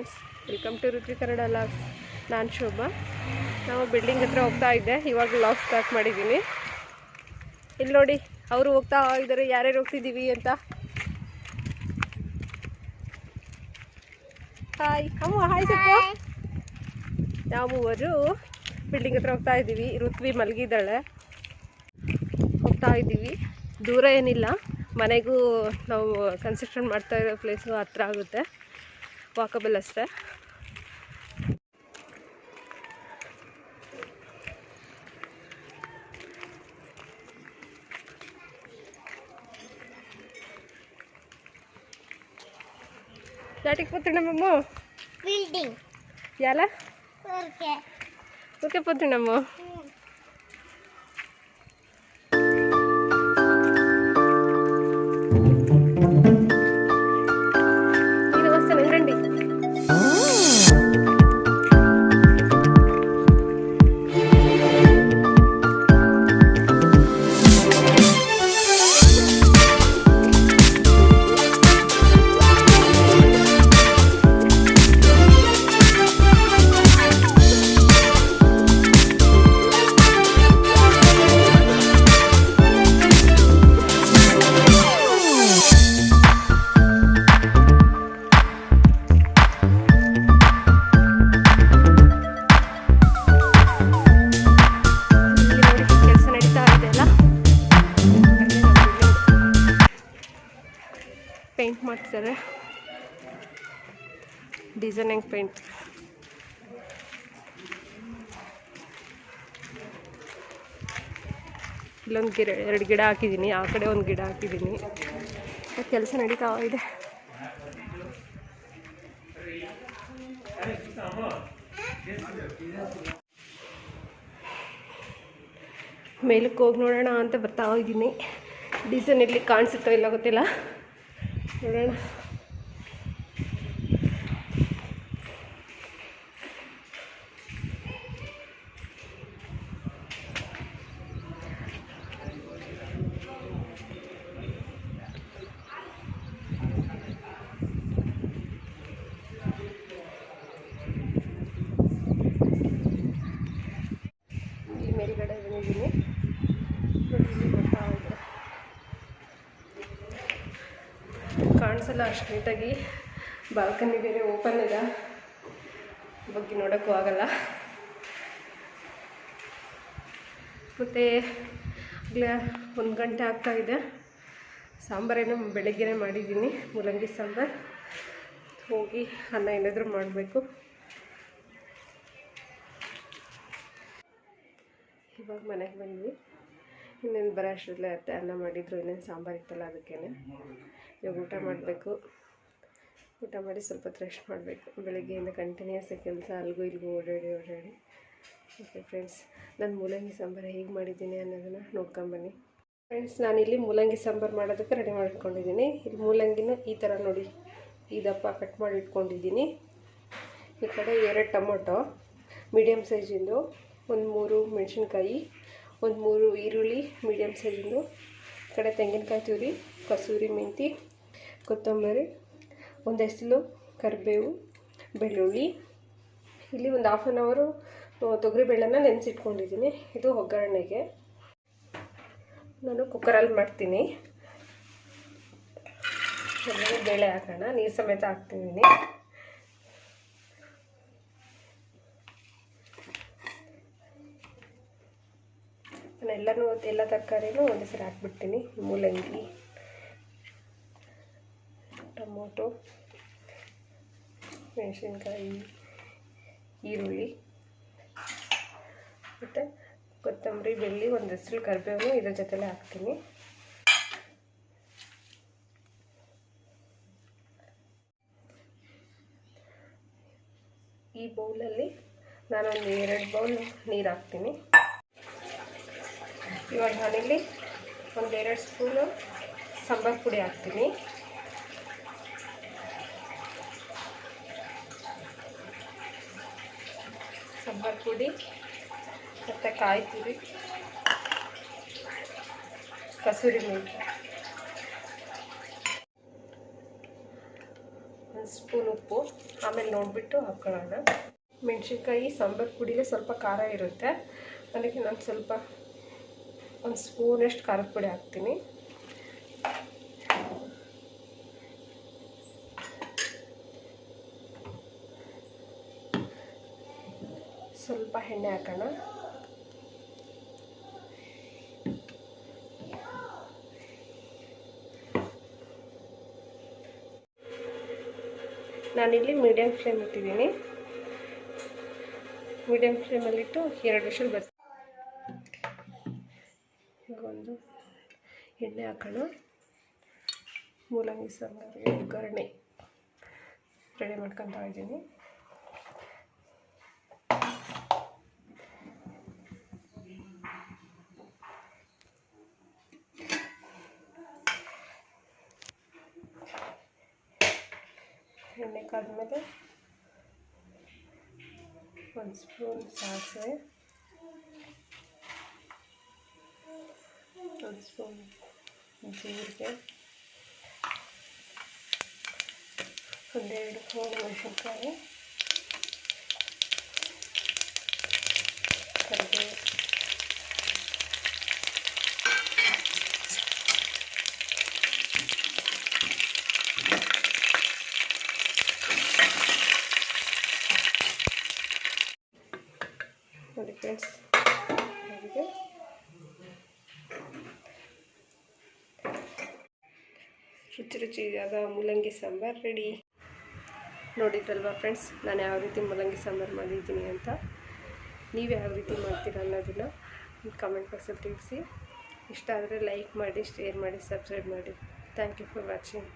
Friends welcome to ರುಚಿ Kannada logs ನಾನು ಶೋಭಾ. ನಾವು ಬಿಲ್ಡಿಂಗ್ ಹತ್ರ ಹೋಗ್ತಾ ಇದ್ದೆ. ಇವಾಗ ಲಾಗ್ ಸ್ಟಾರ್ಟ್ ಮಾಡಿದ್ದೀನಿ. ಇಲ್ಲಿ ನೋಡಿ ಅವರು ಹೋಗ್ತಾ ಇದ್ದಾರೆ. ಯಾರ್ಯಾರು ಹೋಗ್ತಿದ್ದೀವಿ ಅಂತ. ಹಾಯ್ ಅಮ್ಮ ಹಾಯ್ ಸ್ವಲ್ಪ ನಾವು ಅವರು ಬಿಲ್ಡಿಂಗ್ ಹತ್ರ ಹೋಗ್ತಾ ಇದ್ದೀವಿ. ಋತ್ವಿ ಮಲಗಿದ್ದಾಳೆ. ಹೋಗ್ತಾ ಇದ್ದೀವಿ. ದೂರ ಏನಿಲ್ಲ. ಮನೆಗೂ ನಾವು ಕನ್ಸ್ಟ್ರಕ್ಷನ್ ಮಾಡ್ತಾ ಇರೋ ಪ್ಲೇಸು ಹತ್ರ ಆಗುತ್ತೆ. వాకబుల్ వస్తే దాటికి పోతున్నామమ్ము బిల్డింగ్ ఎలా ఓకే ఓకే పోతున్నాము ಪೇಂಟ್ ಮಾಡ್ತಾರೆ ಡಿಸೈನಿಂಗ್ ಪೇಂಟ್ ಇಲ್ಲೊಂದು ಗಿಡ, ಎರಡು ಗಿಡ ಹಾಕಿದ್ದೀನಿ ಆ ಕಡೆ ಒಂದು ಗಿಡ ಹಾಕಿದ್ದೀನಿ ಕೆಲಸ ನಡೀತಾ ಇದೆ. ಮೇಲಕ್ಕೆ ಹೋಗಿ ನೋಡೋಣ ಅಂತ ಬರ್ತಾ ಇದ್ದೀನಿ ಡಿಸೈನ್ ಇಲ್ಲಿ ಕಾಣಿಸುತ್ತೋ ಇಲ್ಲ ಗೊತ್ತಿಲ್ಲ. ನೋಡೋಣ ಇಲ್ಲಿ ಮೇಲ್ಗಡೆ ಬಂದಿದ್ದೀನಿ ನೋಡಿ ಇಲ್ಲಿ ಬರ್ತಾ ಇದೆ ಕಾಣಿಸಲ್ಲ ಅಷ್ಟು ನೀಟಾಗಿ ಬಾಲ್ಕನಿ ಬೇರೆ ಓಪನ್ ಇದೆ. ಬಗ್ಗೆ ನೋಡೋಕ್ಕೂ ಆಗಲ್ಲ. ಮತ್ತು ಆಗಲೇ ಒಂದು ಗಂಟೆ ಆಗ್ತಾ ಇದೆ. ಸಾಂಬಾರೇನು ಬೆಳಗ್ಗೆನೇ ಮಾಡಿದ್ದೀನಿ. ಮೂಲಂಗಿ ಸಾಂಬಾರು. ಹೋಗಿ ಅನ್ನ ಏನಾದರೂ ಮಾಡಬೇಕು. ಇವಾಗ ಮನೆಗೆ ಬಂದ್ವಿ. ಇನ್ನೇನು ಬರೋ ಅಷ್ಟರಲ್ಲೇ ಅತ್ತೆ ಅನ್ನ ಮಾಡಿದ್ರು, ಇನ್ನೇನು ಸಾಂಬಾರು ಇತ್ತಲ್ಲ ಅದಕ್ಕೇನೆ. ಇವಾಗ ಊಟ ಮಾಡಬೇಕು. ಊಟ ಮಾಡಿ ಸ್ವಲ್ಪ ಹೊತ್ತು ರೆಸ್ಟ್ ಮಾಡಬೇಕು. ಬೆಳಗ್ಗೆಯಿಂದ ಕಂಟಿನ್ಯೂಸ್ ಕೆಲಸ ಅಲ್ಲಿಗೂ ಇಲ್ಲಿಗೂ ಓಡಾಡಿ ಓಡಾಡಿ. ಓಕೆ ಫ್ರೆಂಡ್ಸ್ ನಾನು ಮೂಲಂಗಿ ಸಾಂಬಾರು ಹೇಗೆ ಮಾಡಿದ್ದೀನಿ ಅನ್ನೋದನ್ನು ನೋಡ್ಕೊಂಬನ್ನಿ. ಫ್ರೆಂಡ್ಸ್ ನಾನಿಲ್ಲಿ ಮೂಲಂಗಿ ಸಾಂಬಾರು ಮಾಡೋದಕ್ಕೆ ರೆಡಿ ಮಾಡಿಟ್ಕೊಂಡಿದ್ದೀನಿ ಇಲ್ಲಿ ಮೂಲಂಗಿನೂ ಈ ಥರ ನೋಡಿ, ಈ ದಪ್ಪ ಕಟ್ ಮಾಡಿ ಇಟ್ಕೊಂಡಿದ್ದೀನಿ. ಈ ಕಡೆ ಎರಡು ಟೊಮೊಟೊ ಮೀಡಿಯಮ್ ಸೈಜಿಂದು ಒಂದು ಮೂರು ಮೆಣಸಿನ್ಕಾಯಿ ಒಂದು ಮೂರು ಈರುಳ್ಳಿ ಮೀಡಿಯಮ್ ಸೈಜಿಂದು ಕಡೆ ತೆಂಗಿನಕಾಯಿ ತುರಿ, ಕಸೂರಿ ಮೆಂತಿ, ಕೊತ್ತಂಬರಿ ಒಂದು ಕರಿಬೇವು, ಬೆಳ್ಳುಳ್ಳಿ. ಇಲ್ಲಿ ಒಂದು ಹಾಫ್ ಆನ್ ಅವರು ತೊಗರಿಬೇಳೆನ ನೆನೆಸಿಟ್ಕೊಂಡಿದ್ದೀನಿ. ಇದು ಒಗ್ಗರಣೆಗೆ. ನಾನು ಕುಕ್ಕರಲ್ಲಿ ಮಾಡ್ತೀನಿ. ಬೇಳೆ ಹಾಕೋಣ. ನೀರು ಸಮೇತ ಹಾಕ್ತಿದ್ದೀನಿ. ನಾನು ಎಲ್ಲನೂ, ಎಲ್ಲ ತರಕಾರಿನೂ ಒಂದೇ ಸರಿ ಹಾಕ್ಬಿಡ್ತೀನಿ. ಮೂಲಂಗಿ, ಟೊಮೊಟೊ, ಮೆಣಸಿನ್ಕಾಯಿ, ಈರುಳ್ಳಿ, ಮತ್ತು ಕೊತ್ತಂಬರಿ, ಬೆಳ್ಳಿ, ಒಂದು ಹೆಸರು ಕರಿಬೇವು ಇದ್ರ ಜೊತೆಲೆ ಹಾಕ್ತೀನಿ. ಈ ಬೌಲಲ್ಲಿ ನಾನೊಂದು ಎರಡು ಬೌಲ್ ನೀರು ಹಾಕ್ತೀನಿ. ಇವಾಗ ನಾನಿಲ್ಲಿ ಒಂದೆರಡು ಸ್ಪೂನು ಸಾಂಬಾರು ಪುಡಿ ಹಾಕ್ತೀನಿ. ಸಾಂಬಾರು ಪುಡಿ ಮತ್ತು ಕಾಯಿ ತುರಿ ಕಸೂರಿ ಮೆಂತ್ಯ ಒಂದು ಸ್ಪೂನ್ ಉಪ್ಪು, ಆಮೇಲೆ ನೋಡಿಬಿಟ್ಟು ಹಾಕ್ಕೊಳ್ಳೋಣ ಮೆಣಸಿನ್ಕಾಯಿ, ಸಾಂಬಾರು ಪುಡಿಗೆ ಸ್ವಲ್ಪ ಖಾರ ಇರುತ್ತೆ. ಅದಕ್ಕೆ ನಾನು ಸ್ವಲ್ಪ ಒಂದು ಸ್ಪೂನಷ್ಟು ಖಾರದ ಪುಡಿ ಹಾಕ್ತೀನಿ. ಸ್ವಲ್ಪ ಎಣ್ಣೆ ಹಾಕೋಣ. ನಾನಿಲ್ಲಿ ಮೀಡಿಯಮ್ ಫ್ಲೇಮ್ ಇಟ್ಟಿದ್ದೀನಿ. ಮೀಡಿಯಮ್ ಫ್ಲೇಮಲ್ಲಿಟ್ಟು ಎರಡು ವಿಷಲ್ ಬರ್ತೀನಿ. ಒಂದು ಎಣ್ಣೆ ಹಾಕೋಣ. ಮೂಲಂಗಿ ಸಾಂಬಾರಿಗೆ ಒಗ್ಗರಣೆ ರೆಡಿ ಮಾಡ್ಕೊತಾ ಇದ್ದೀನಿ. ಎಣ್ಣೆ ಕಾದ್ಮೇಲೆ ಒಂದು ಸ್ಪೂನ್ ಸಾಸಿವೆ. ಒಂದು ಸ್ಪೂನ್ ಜೀರಿಗೆ ಒಂದೆರಡು ಹೋಳು ಮೆಣಸಿನ್ಕಾಯಿ ಕರಿಬೇವು ನೋಡಿ ಫ್ರೆಂಡ್ಸ್ ಆಗಿದೆ ರುಚಿ ರುಚಿಯಾದ ಮೂಲಂಗಿ ಸಾಂಬಾರು ರೆಡಿ ನೋಡಿದ್ರಲ್ವಾ ಫ್ರೆಂಡ್ಸ್ ನಾನು ಯಾವ ರೀತಿ ಮೂಲಂಗಿ ಸಾಂಬಾರು ಮಾಡಿದ್ದೀನಿ ಅಂತ. ನೀವು ಯಾವ ರೀತಿ ಮಾಡ್ತೀರಾ ಅನ್ನೋದನ್ನು ಕಮೆಂಟ್ ಬಾಕ್ಸಲ್ಲಿ ತಿಳಿಸಿ. ಇಷ್ಟ ಆದರೆ ಲೈಕ್ ಮಾಡಿ ಶೇರ್ ಮಾಡಿ ಸಬ್ಸ್ಕ್ರೈಬ್ ಮಾಡಿ. Thank you for watching